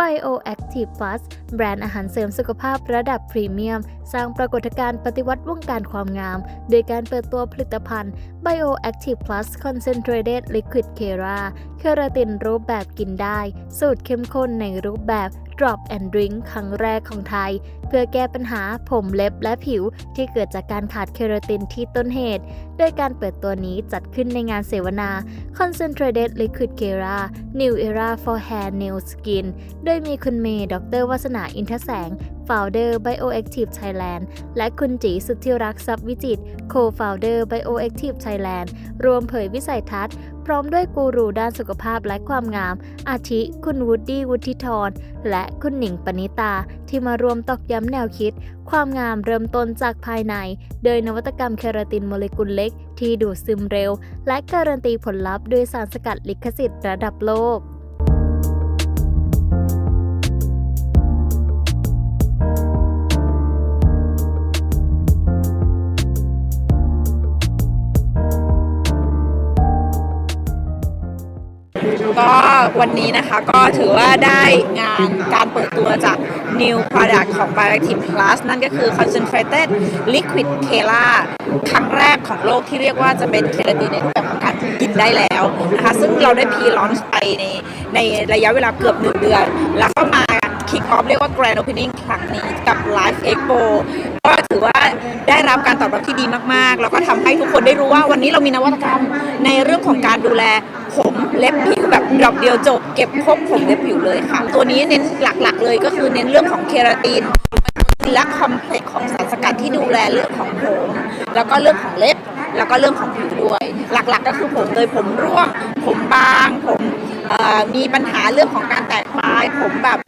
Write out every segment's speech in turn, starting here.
Bioactive Fast แบรนด์อาหารเสริมสุขภาพระดับพรีเมียม สร้างปรากฏการณ์ปฏิวัติวงการความงาม โดยการเปิดตัวผลิตภัณฑ์ Bioactive Plus Concentrated Liquid Kera เคราตินรูปแบบกินได้ สูตรเข้มข้นในรูปแบบ Drop and Drink ครั้งแรกของไทย เพื่อแก้ปัญหาผมเล็บและผิวที่เกิดจากการขาดเคโรตินที่ต้นเหตุ โดยการเปิดตัวนี้จัดขึ้นในงานเสวนา Concentrated Liquid Kera New Era for Hair Nail Skin โดยมีคุณเมย์ดรวัสนาอินทแสง Founder Bioactive Thailand และคุณจีสุทธิรักษ์ทรัพย์วิจิตร Co-Founder Bioactive Thailand รวมเผยวิสัยทัศน์ พร้อมด้วยกูรูด้านสุขภาพและความงาม อาทิ คุณวูดดี้วุฒิธรและคุณหนิงปณิตา ที่มารวมตอกย้ำแนวคิด ความงามเริ่มต้นจากภายใน โดยนวัตกรรมเคราตินโมเลกุลเล็ก ที่ดูดซึมเร็ว และการันตีผลลัพธ์ด้วยสารสกัดลิขสิทธิ์ระดับโลก ก็วันนี้นะคะก็ถือว่าได้งานการเปิดตัวจาก New Product ของ Bioactive Plus นั่นก็คือ Concentrated Liquid Kela ครั้งแรกของโลกที่เรียกว่าจะเป็นเคราตินในรูปแบบของการกินได้แล้วนะคะซึ่งเราได้พีลอนช์ไปในในระยะเวลาเกือบ1เดือน แล้วก็มา Kick Off เรียกว่า Grand Opening ครั้งนี้กับ Live Expo ก็ถือว่าได้รับการตอบรับที่ดีมาก ๆ แล้วก็ทำให้ทุกคนได้รู้ว่าวันนี้เรามีนวัตกรรมในเรื่องของการดูแล ผมเล็บผิวแบบดอกเดียวจบ เก็บครบผมเล็บผิวเลยค่ะ ตัวนี้เน้นหลักๆ เลยก็คือเน้นเรื่องของเคราตินและคอมเพล็กซ์ของสารสกัดที่ดูแลเรื่องของผมแล้วก็เรื่องของเล็บแล้วก็เรื่องของผิวด้วย หลักๆ ก็คือผมเลยผมร่วง ผมบาง ผมมีปัญหาเรื่องของการแตกปลาย ผมแบบ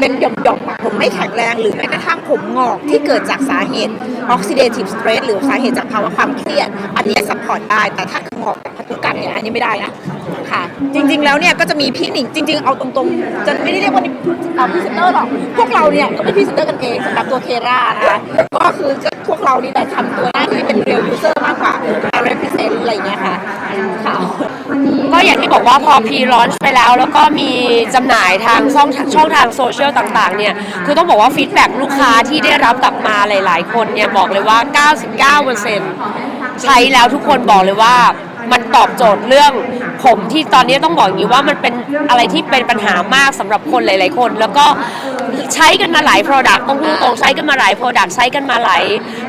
เป็นหย่อมๆผมไม่แข็งแรงหรือแม้กระทั่งผมงอกที่เกิดจากสาเหตุ oxidative stress หรือสาเหตุจากภาวะความเครียด อันนี้ซัพพอร์ตได้ แต่ถ้างอกจากพันธุกรรมเนี่ยอันนี้ไม่ได้นะ ค่ะ จริง ๆ แล้วเนี่ยก็จะมีพี่หนิงจริง ๆ เอาตรงๆ จะไม่ได้เรียกว่าเอาพรีเซนเตอร์หรอก พวกเราเนี่ยก็เป็นพรีเซนเตอร์กันเองสำหรับตัวเครานะคะก็คือจะพวกเรานี่แหละทำตัวหน้าที่เป็นเรียลยูเซอร์มากกว่าการ represent อะไรอย่างเงี้ยค่ะค่ะ ก็อย่างที่บอกว่าพอพีรีลอนไปแล้ว แล้วก็มีจำหน่ายทางช่องช่องทางโซเชียลต่างๆ เนี่ย คือต้องบอกว่าฟีดแบ็ลูกค้าที่ได้รับกลับมาหลาย ๆ คนเนี่ยบอกเลยว่า 99%ใช้แล้วทุกคนบอกเลยว่ามันตอบโจทย์เรื่อง ผมที่ตอนนี้ต้องบอกอย่างนี้ว่ามันเป็นอะไรที่เป็นปัญหามากสำหรับคนหลาย ๆ คน แล้วก็ใช้กันมาหลาย Product ต้องพูดตรงใช้กันมาหลาย Product ใช้กันมาหลาย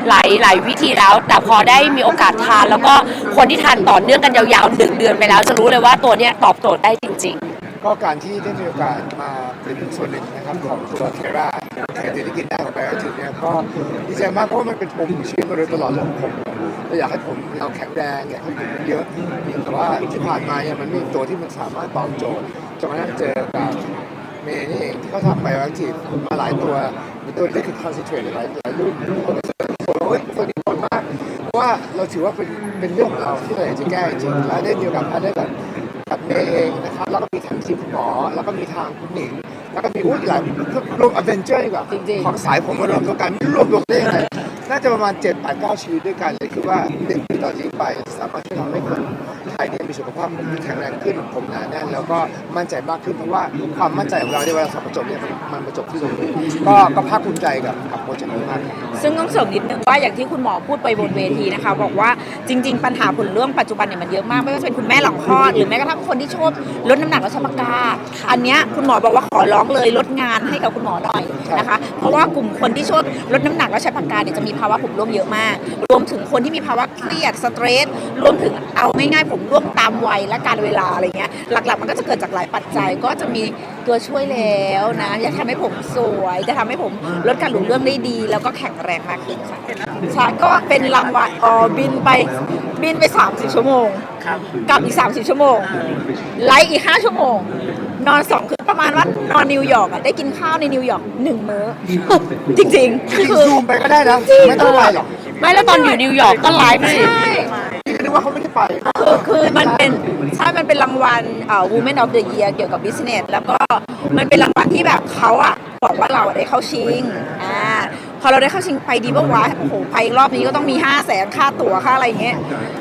หลายหลายวิธีแล้ว แต่พอได้มีโอกาสทาน แล้วก็คนที่ทานต่อเนื่องกันยาวๆหนึ่งเดือนไปแล้ว จะรู้เลยว่าตัวเนี้ยตอบโจทย์ได้จริง ๆ ก็การที่ได้มีโอกาสมาเป็นส่วนหนึ่งนะครับของตัวเทราแทนที่กินได้ของไบโอติกเนี่ยก็ดีใจมากเพราะมันเป็นปมชีวิตมาโดยตลอดเลยผมเราอยากให้ผมเราแข็งแรงอยากให้ผมเยอะแต่ว่าที่ผ่านมาเนี่ยมันมีตัวที่มันสามารถตอบโจทย์จนกระทั่งเจอกับเมย์นี่เองที่เขาทำไปบโอติกมาหลายตัวมีตัวที่คือคอนเซนเทรตหลายหลายรุ่นโอ้ยตัวนี้ผลมากเพราะว่าเราถือว่าเป็นเป็นเรื่องของเราที่เราอยากจะแก้จริงแล้วได้มีโอกาสได้แบบ กับเมย์เองนะครับแล้วก็มีทางทีมคุณหมอแล้วก็มีทางคุณหนิงแล้วก็มีอุ้ยหลายรวมอเวนเจอร์ดีกว่าจริงๆ ของสายผมมารวมตัวกันไม่รวมรวมได้ยังไงน่าจะประมาณ7 8 9ชีวิตด้วยกันเลยคือว่าหนึ่งปีต่อจากนี้ไปสามารถที่ทำให้คนไทยเนี่ยมีสุขภาพที่แข็งแรงขึ้นผมหนาแน่นแล้วก็มั่นใจมากขึ้นเพราะว่าความมั่นใจของเราในเวลาสอบประจบเนี่ยมันมันประจบที่ตรงนี้ก็ก็ภาคภูมิใจกับกับโปรเจกต์นี้มากครับ ซึ่งต้องเสริมนิดนึงว่าอย่างที่คุณหมอพูดไปบนเวทีนะคะ บอกว่าจริง ๆ ปัญหาผลเรื่องปัจจุบันเนี่ยมันเยอะมากไม่ว่าจะเป็นคุณแม่หลังคลอด หรือแม้กระทั่งคนที่ชอบลดน้ำหนักแล้วใช้ปากกาอันเนี้ยคุณหมอบอกว่าขอร้องเลยลดงานให้กับคุณหมอหน่อยนะคะ เพราะว่ากลุ่มคนที่ชอบลดน้ำหนักแล้วใช้ปากกาเนี่ยจะมีภาวะผมร่วงเยอะมาก รวมถึงคนที่มีภาวะเครียดสเตรส รวมถึงเอาง่ายๆผมร่วงตามวัยและการเวลาอะไรเงี้ยหลักๆ มันก็จะเกิดจากหลายปัจจัยก็จะมีตัวช่วยแล้วนะจะทำให้ผมสวยจะทำให้ผมลดการหลุดเรื่องได้ดี แล้วก็แข็งแรงมากขึ้นค่ะใช่ก็เป็นรางวัลอ๋อบินไปบินไป 30 ชั่วโมงกลับอีก 30 ชั่วโมงไลฟ์อีก 5 ชั่วโมง นอนสองคืนประมาณว่านอนนิวยอร์กอะได้กินข้าวในนิวยอร์กหนึ่งมื้อ จริงๆจริงคือซูมไปก็ได้นะไม่ต้องไปหรอกไม่แล้วตอนอยู่นิวยอร์กก็ไลฟ์สิใช่ นี่ก็นึกว่าเขาไม่ได้ไป คือคือมันเป็นใช่มันเป็นรางวัลเอ่อ Women of the Year เกี่ยวกับ Business แล้วก็มันเป็นรางวัลที่แบบเขาอะบอกว่าเราอะได้เข้าชิงอ่าพอเราได้เข้าชิงไปดีบ้างวะโอ้โหไปอีกรอบนี้ก็ต้องมี5 0 0แสนค่าตั๋วค่าอะไรอย่างเงี้ย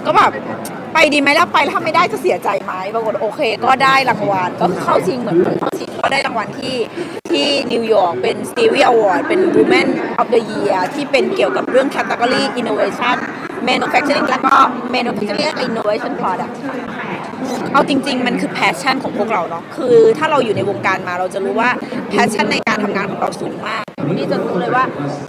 ก็แบบไปดีไหมแล้วไปแล้วถ้าไม่ได้จะเสียใจไหมปรากฏโอเค ก็ได้รางวัลก็เข้าชิงเหมือนเข้าชิงก็ได้รางวัลที่ที่นิวยอร์กเป็น Stevie Award เป็น Women of the Year ที่เป็นเกี่ยวกับเรื่อง category innovation manufacturing แล้วก็ manufacturing and innovation product เอาจริง ๆ มันคือ passion ของพวกเราเนาะ คือถ้าเราอยู่ในวงการมาเราจะรู้ว่า passion ในการทำงานของเราสูงมากนี่จะรู้เลยว่า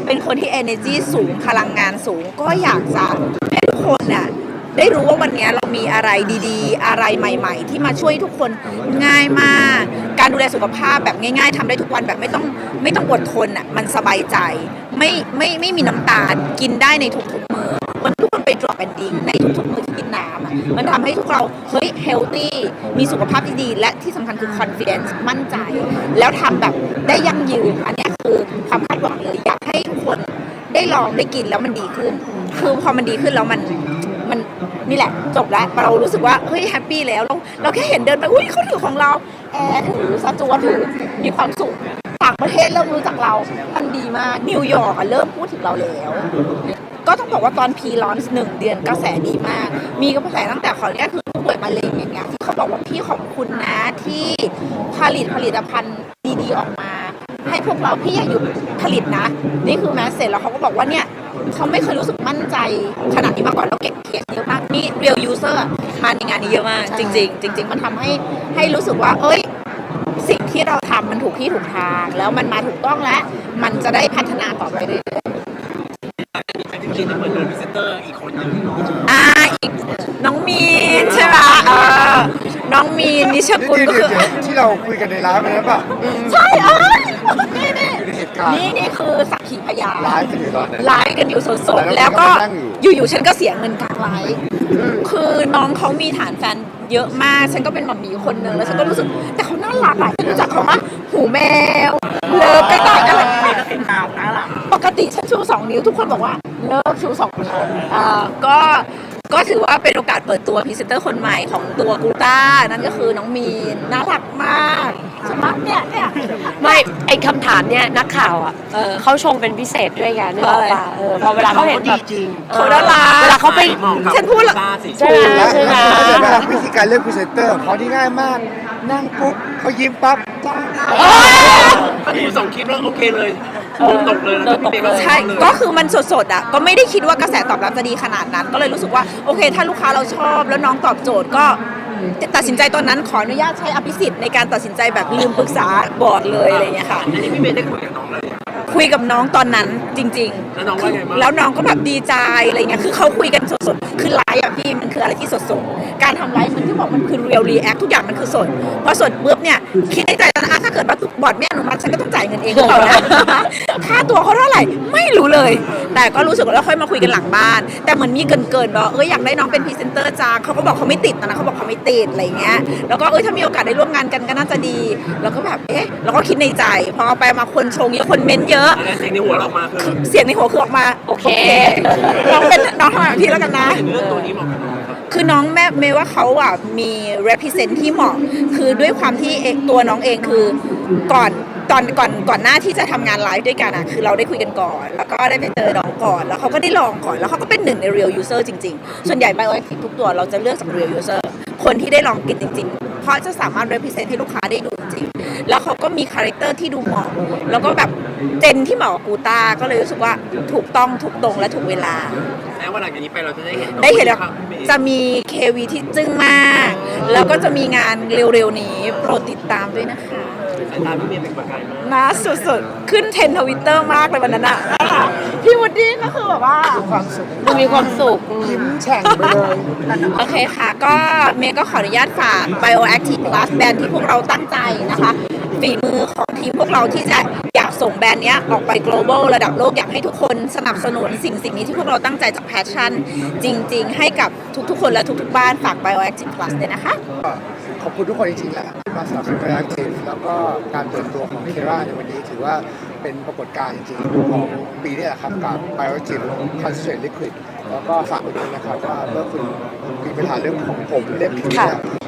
เป็นคนที่ energy สูงพลังงานสูง ก็อยากจะให้ทุกคนน่ะได้รู้ว่าวันนี้เรามีอะไรดีๆ อะไรใหม่ ๆ ที่มาช่วยทุกคนง่ายมาก การดูแลสุขภาพแบบง่าย ๆทำได้ทุกวันแบบไม่ต้องไม่ต้องอดทนอะมันสบายใจ ไม่ไม่ไม่มีน้ำตาลกินได้ในทุก ๆมื้อมันทุกคนไป drop and d i n g ในทุกๆมื้อที่กินน้ำอะมันทำให้ทุกเราเฮ้ย healthy มีสุขภาพที่ดี และที่สำคัญคือ confidence มั่นใจ แล้วทำแบบได้ยั่งยืน อันเนี้ยคือความคาดหวังเลยอยากให้ทุกคนได้ลองได้กินแล้วมันดีขึ้น คือพอมันดีขึ้นแล้วมันมันนี่แหละจบแล้วเรารู้สึกว่าเฮ้ยแฮปปี้แล้วเราเราแค่เห็นเดินไปอุ้ยเขาถือของเราแอร์ถือซาจัวถือมีความสุขต่างประเทศเริ่มรู้จักเรามันดีมากนิวยอร์กอะเริ่มพูดถึงเราแล้ว ก็ต้องบอกว่าตอนพีลอนส์หนึ่งเดือนกระแสดีมาก มีกระแสตั้งแต่ขออนุญาตคือผู้ป่วยมะเร็งอย่างเงี้ยที่เขาบอกว่าพี่ขอบคุณนะที่ผลิตผลิตภัณฑ์ดีๆออกมา ให้พวกเราพี่อย่าหยุดผลิตนะ นี่คือแมสเซจแล้วเขาก็บอกว่าเนี่ยเขาไม่เคยรู้สึกมั่นใจขนาดนี้มาก่อนแล้วเก็บเคสเยอะมากนี่ real user มาในงานนี้เยอะมาก จริง ๆ จริง ๆ มันทำให้ให้รู้สึกว่า เอ้ยสิ่งที่เราทำมันถูกที่ถูกทาง แล้วมันมาถูกต้องแล้ว มันจะได้พัฒนาต่อไปเรื่อยๆ จริงๆจะเหมือนเป็นพรีเซนเตอร์อีกคนหนึงอ่าอีกน้องมีนใช่ไหมเออน้องมีนนิชกุลนี่ก็คือเดี๋ยวที่เราคุยกันในร้านไปแล้วป่ะใช่เอ้ยนี่นี่เป็นเหตุการณ์นี่นี่คือสักขีพยานไลฟ์กันอยู่ตอนนั้นไลฟ์กันอยู่สดๆแล้แล้ววก็ก็นั่งอยู่อยู่ๆฉันก็เสียเงินกลางไลฟ์คือน้องเขามีฐานแฟนเยอะมาก ฉันก็เป็นหมัมหมีคนหนึ่งแล้วฉันก็รู้สึก แต่เขาน่ารักอะรู้จักเขามะหูแมว เลิฟกระต่ายอะไรปกติฉันชูสองนิ้วทุกคนบอกว่า เลิกชูสองนิ้วอ่าก็ก็ถือว่าเป็นโอกาสเปิดตัวพรีเซนเตอร์คนใหม่ของตัวกูต้า นั่นก็คือน้องมีนน่ารักมากใช่ไหมเนี่ยเนี่ย ไม่ไอคำถามเนี่ยนักข่าวอะเออเขาชงเป็นพิเศษด้วยไงนึกออกเพราะอะไรป่ะเออพอเวลาเขาเห็นแบบจริงเขาน่ารักเวลาเขาไปฉันพูดแล้วตาสิใช่ไหมและใช่ไหมเข้าใจไหมครับวิธีการเลือกพรีเซนเตอร์ของเขาที่ง่ายมาก นั่งปุ๊บเขายิ้มปั๊บจ้าถ้าพี่ส่งคลิปแล้วโอเคเลย ตกเลยนะพี่เป๊กใช่ ก็คือมันสดๆอะ ก็ไม่ได้คิดว่ากระแสตอบรับจะดีขนาดนั้น ก็เลยรู้สึกว่าโอเค ถ้าลูกค้าเราชอบแล้วน้องตอบโจทย์ก็ตัดสินใจตอนนั้นขออนุญาตใช้อภิสิทธิ์ในการตัดสินใจแบบลืมปรึกษาบอร์ดเลยอะไรอย่างเงี้ยค่ะ อันนี้พี่เป๊กได้คุยกับน้องเลย คุยกับน้องตอนนั้นจริงแล้วน้องว่าไงบ้าง แล้วน้องก็แบบดีใจอะไรเงี้ยคือเขาคุยกันสดๆ คือไลฟ์อะพี่มันคืออะไรที่สดๆ การทำไลฟ์มันที่บอกมันคือเรียลรีแอคทุกอย่างมันคือสดพอสดปุ๊บเนี่ยคิดในใจตอนนั้นอะถ้าเกิดว่าบอร์ดไม่อนุมัติฉันก็ต้องจ่ายเงินเองหรือเปล่านะ ค่าตัวเขาเท่าไหร่ไม่รู้เลย แต่ก็รู้สึกว่าเราค่อยมาคุยกันหลังบ้าน แต่เหมือนมีเกินๆบอกเอออยากได้น้องเป็นพรีเซนเตอร์จ้าเขาก็บอกเขาไม่ติดตอนนั้นเขาบอกเขาไม่ติดอะไรเงี้ยแล้วก็เออถ้ามีโอกาสได้ร่วมงานกันก็น่าจะดี แล้วก็แบบเอ๊ะเราก็คิดในใจพอเอาไปมาคนชงเยอะคนเม้นต์เยอะอะไรสิ่งในหัวเราออกมาคือเสียงในหัวคือออกมาโอเคน้องเป็นน้องทำแบบพี่แล้วกันนะถึงเลือกตัวนี้เหมาะกับน้องครับคือน้องแม่เมย์ว่าเขาอะมี represent ที่เหมาะ คือด้วยความที่เองตัวน้องเองคือก่อนตอนก่อนก่อนหน้าที่จะทำงานไลฟ์ด้วยกันอะคือเราได้คุยกันก่อน แล้วก็ได้ไปเจอน้องก่อน แล้วเขาก็ได้ลองก่อน แล้วเขาก็เป็นหนึ่งใน real user จริง ๆ ส่วนใหญ่ bioactive ทุกตัวเราจะเลือกจาก real user คนที่ได้ลองกินจริง ๆ เพราะจะสามารถ represent ให้ลูกค้าได้ดูจริงๆ แล้วเขาก็มีคาแรคเตอร์ที่ดูเหมาะแล้วก็แบบเจนที่เหมาะกับกูต้าก็เลยรู้สึกว่าถูกต้องถูกตรงและถูกเวลาแม้ว่าหลังจากนี้ไปเราจะได้เห็นน้องได้เห็นแล้วครับพี่เป๊กจะมีเควีที่จึ้งมาก แล้วก็จะมีงานเร็วๆนี้โปรดติดตามด้วยนะคะสายตาพี่เมย์เป็นประกายมากนะสุดๆ ขึ้นเทรนทวิตเตอร์ Twitter มากเลยวันนั้นอะพี่วูดดี้ก็คือแบบว่าความสุขดูมีความสุขยิ้มแฉ่งไปเลยโอเคค่ะ ก็เมย์ก็ขออนุญาตฝาก Bioactive Plus แบรนด์ที่พวกเราตั้งใจนะคะ ฝีมือของทีมพวกเราที่จะอยากส่งแบรนด์เนี้ยออกไป global ระดับโลกอยากให้ทุกคนสนับสนุนสิ่งสิ่งนี้ที่พวกเราตั้งใจจาก passion จริง ๆ ให้กับทุกๆ คนและทุกๆ บ้านฝาก Bioactive Plus ด้วยนะคะก็ขอบคุณทุกคนจริงๆแหละที่มาสนับสนุนไบโอทีแล้วก็การเปิดตัวของเคราในวันนี้ถือว่าเป็นปรากฏการณ์จริงๆของปีนี้แหละครับกับไบโอทีคอนเซนทรลิควิดแล้วก็ฝากไว้ด้วยนะครับว่าเมื่อคุณมีปัญหาเรื่องของผมเล็บผิวเนี่ยเคราเป็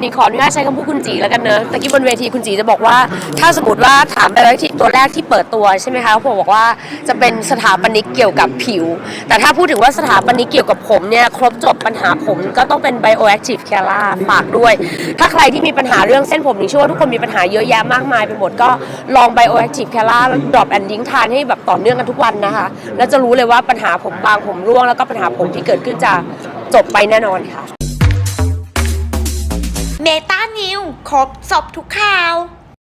นี่ขออนุญาตใช้คำพูดคุณจีแล้วกันเนอะตะกี้บนเวทีคุณจีจะบอกว่า ถ้าสมมติว่าถามไปแล้วที่ตัวแรกที่เปิดตัวใช่ไหมคะผมบอกว่าจะเป็นสถาปนิกเกี่ยวกับผิว แต่ถ้าพูดถึงว่าสถาปนิกเกี่ยวกับผมเนี่ยครบจบปัญหาผมก็ต้องเป็น bioactive c a r a ฝากด้วย ถ้าใครที่มีปัญหาเรื่องเส้นผมนี่เชื่อว่าทุกคนมีปัญหาเยอะแยะมากมายไปหมดก็ลอง bioactive c a r a แล้ว drop and link ทานให้แบบต่อเนื่องกันทุกวันนะคะ แล้วจะรู้เลยว่าปัญหาผมบางผมร่วงแล้วก็ปัญหาผมที่เกิดขึ้นจะจบไปแน่นอนค่ะ เมตานิวครบสอบทุกข่าว